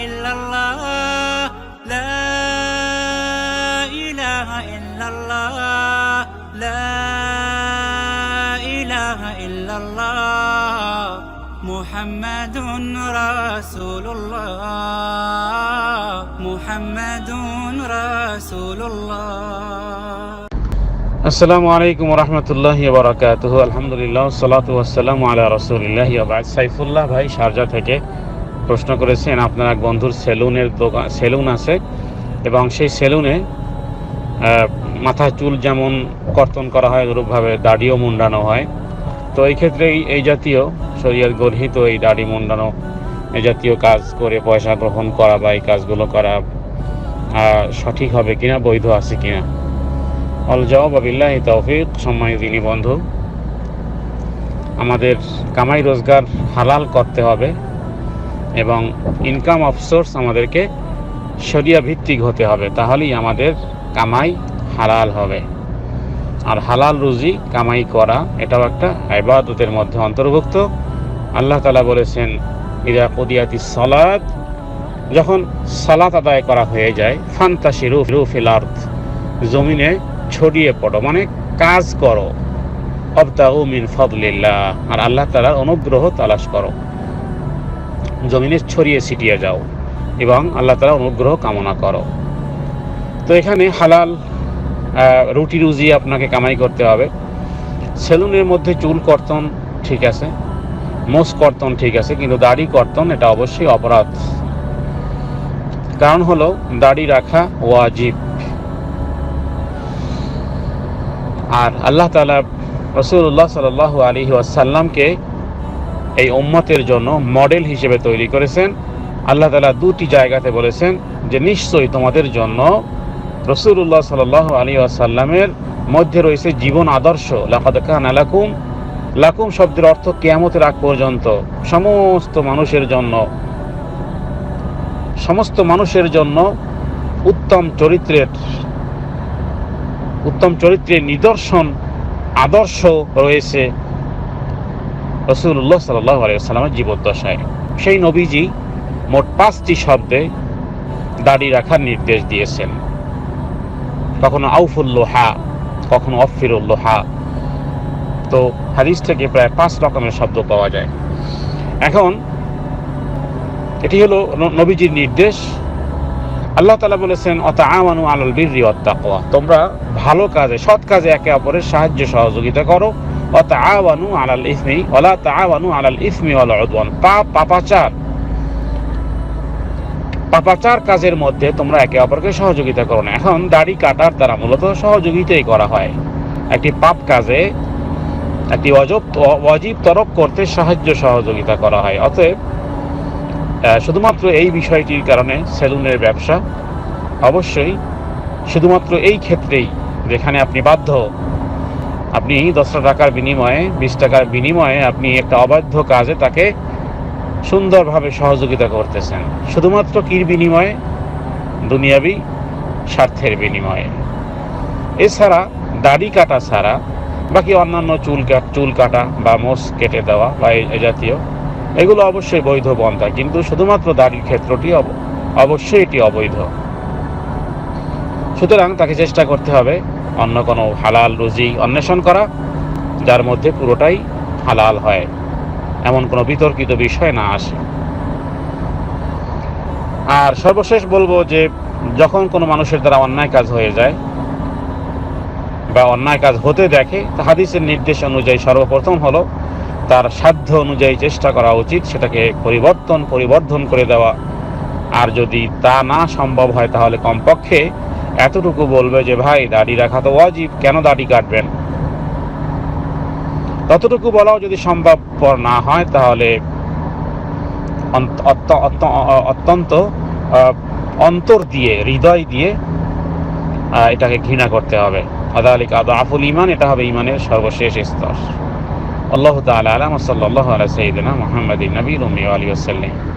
إلا الله لا إله إلا الله لا إله إلا الله محمد رسول الله محمد رسول الله আসসালামু আলাইকুম রহমতুল্লাহ বারাকাতুহু আলহামদুলিল্লাহ সালাতু আসসালামু আলা রসুলিল্লাহ আবাদ সাইফুল্লাহ ভাই শারজা থেকে প্রশ্ন করেছেন, আপনার এক বন্ধুর সেলুনের দোকান, সেলুন আছে এবং সেই সেলুনে মাথায় চুল যেমন কর্তন করা হয়, অনুরূপভাবে দাড়িও মুন্ডানো হয়। তো এই ক্ষেত্রে এই- জাতীয় শরীয়ত গর্হিত এই দাড়ি মুন্ডানো এই জাতীয় কাজ করে পয়সা গ্রহণ করা বা এই কাজগুলো করা সঠিক হবে কিনা, বৈধ আছে কিনা? অল জবাব, আবিল্লাহি তৌফিক। সম্মানিত দিনী বন্ধু, আমাদের কামাই রোজগার হালাল করতে হবে। এবং ইনকাম অফ সোর্স আমাদেরকে শরিয়া ভিত্তিক হতে হবে, তাহলেই আমাদের কামাই হালাল হবে। আর হালাল রুজি কামাই করা, এটাও একটা ইবাদতের মধ্যে অন্তর্ভুক্ত। আল্লাহ তালা বলেছেন ইরা কুদিয়াতি সলাদ যখন সালাত আদায় করা হয়ে যায় ফান্তাসি রুফ রুফিল আর্থ জমিনে ছড়িয়ে পড়ো মানে কাজ করো। অবতাউ মিন ফদলিল্লাহ, আর আল্লাহ তালার অনুগ্রহ তালাশ করো। জমিনে ছড়িয়ে ছিটিয়ে যাও এবং আল্লাহ তালা অনুগ্রহ কামনা করো। তো এখানে হালাল রুটি রুজি আপনাকে কামাই করতে হবে। সেলুনের মধ্যে চুল কর্তন ঠিক আছে, মোষ কর্তন ঠিক আছে, কিন্তু দাড়ি কর্তন এটা অবশ্যই অপরাধ। কারণ হলো দাড়ি রাখা ওয়াজিব। আর আল্লাহ তালা রসুল্লাহ সাল আলী আসাল্লামকে এই উম্মতের জন্য মডেল হিসেবে তৈরি করেছেন। আল্লাহ তালা দুটি জায়গাতে বলেছেন যে নিশ্চয়ই তোমাদের জন্য রসুল্লাহ সাল আলী আসাল্লামের মধ্যে রয়েছে জীবন আদর্শ। লাকাদ কান লাকুম। লাকুম শব্দের অর্থ কেয়ামতের আগ পর্যন্ত। সমস্ত মানুষের জন্য, সমস্ত মানুষের জন্য উত্তম চরিত্রের উত্তম চরিত্রের নিদর্শন আদর্শ রয়েছে। রসুল্লাহ সাল্লামের জীবদ্দশায়। সেই নবীজি মোট পাঁচটি শব্দে দাড়ি রাখার নির্দেশ দিয়েছেন। কখনো আউফুল্লোহা কখনো অফিরুল্লোহা তো হাদিস থেকে প্রায় পাঁচ রকমের শব্দ পাওয়া যায়। এখন এটি হলো নবীজির নির্দেশ। আল্লাহ তালা বলেছেন অত আমানু আলাল বীরি তোমরা ভালো কাজে, সৎ কাজে একে অপরের সাহায্য সহযোগিতা করো। অত আওয়ানু আলাল ইসমি ওলা তাওয়ানু আলাল ইসমি ওয়াল উদওয়ান পাপ পাপাচার। পাপাচার কাজের মধ্যে তোমরা একে অপরকে সহযোগিতা করো না। এখন দাড়ি কাটার দ্বারা মূলত সহযোগিতাই করা হয়। একটি পাপ কাজে একটি অজব অজীব তরক করতে সাহায্য সহযোগিতা করা হয়। অতএব শুধুমাত্র এই বিষয়টির কারণে সেলুনের ব্যবসা অবশ্যই শুধুমাত্র এই ক্ষেত্রেই যেখানে আপনি বাধ্য আপনি দশটা টাকার বিনিময়ে, বিশ টাকার বিনিময়ে আপনি একটা অবাধ্য কাজে তাকে সুন্দরভাবে সহযোগিতা করতেছেন। শুধুমাত্র কির বিনিময়ে? দুনিয়াবি স্বার্থের বিনিময়ে। এছাড়া দাড়ি কাটা ছাড়া বাকি অন্যান্য চুল চুল কাটা বা মোষ কেটে দেওয়া বা এই জাতীয়, এগুলো অবশ্যই বৈধ পন্থা কিন্তু শুধুমাত্র দাড়ির ক্ষেত্রটি অব- অবশ্যই এটি অবৈধ। সুতরাং তাকে চেষ্টা করতে হবে অন্য কোনো হালাল রুজি অন্বেষণ করা, যার মধ্যে পুরোটাই হালাল হয়। এমন কোনো বিতর্কিত বিষয় না আসে। আর সর্বশেষ বলব যে, যখন কোনো মানুষের দ্বারা অন্যায় কাজ হয়ে যায় বা অন্যায় কাজ হতে দেখে, তা হাদিসের নির্দেশ অনুযায়ী সর্বপ্রথম হলো তার সাধ্য অনুযায়ী চেষ্টা করা উচিত, সেটাকে পরিবর্তন পরিবর্ধন করে দেওয়া। আর যদি তা না সম্ভব হয়, তাহলে কমপক্ষে এতটুকু বলবে যে, ভাই, দাড়ি রাখা তো অজীব, কেন দাড়ি কাটবেন? ততটুকু বলাও যদি সম্ভবপর না হয়, তাহলে অত্যন্ত অন্তর দিয়ে, হৃদয় দিয়ে এটাকে ঘৃণা করতে হবে। আদালিক আদা আফুল ইমান এটা হবে ইমানের সর্বশেষ স্তর। আল্লাহ তাআলা আলাম সাল্লাল্লাহু আলা সাইয়্যিদিনা মুহাম্মাদিন নবীল উম্মি ওয়া আলিহি ওয়াসাল্লাম।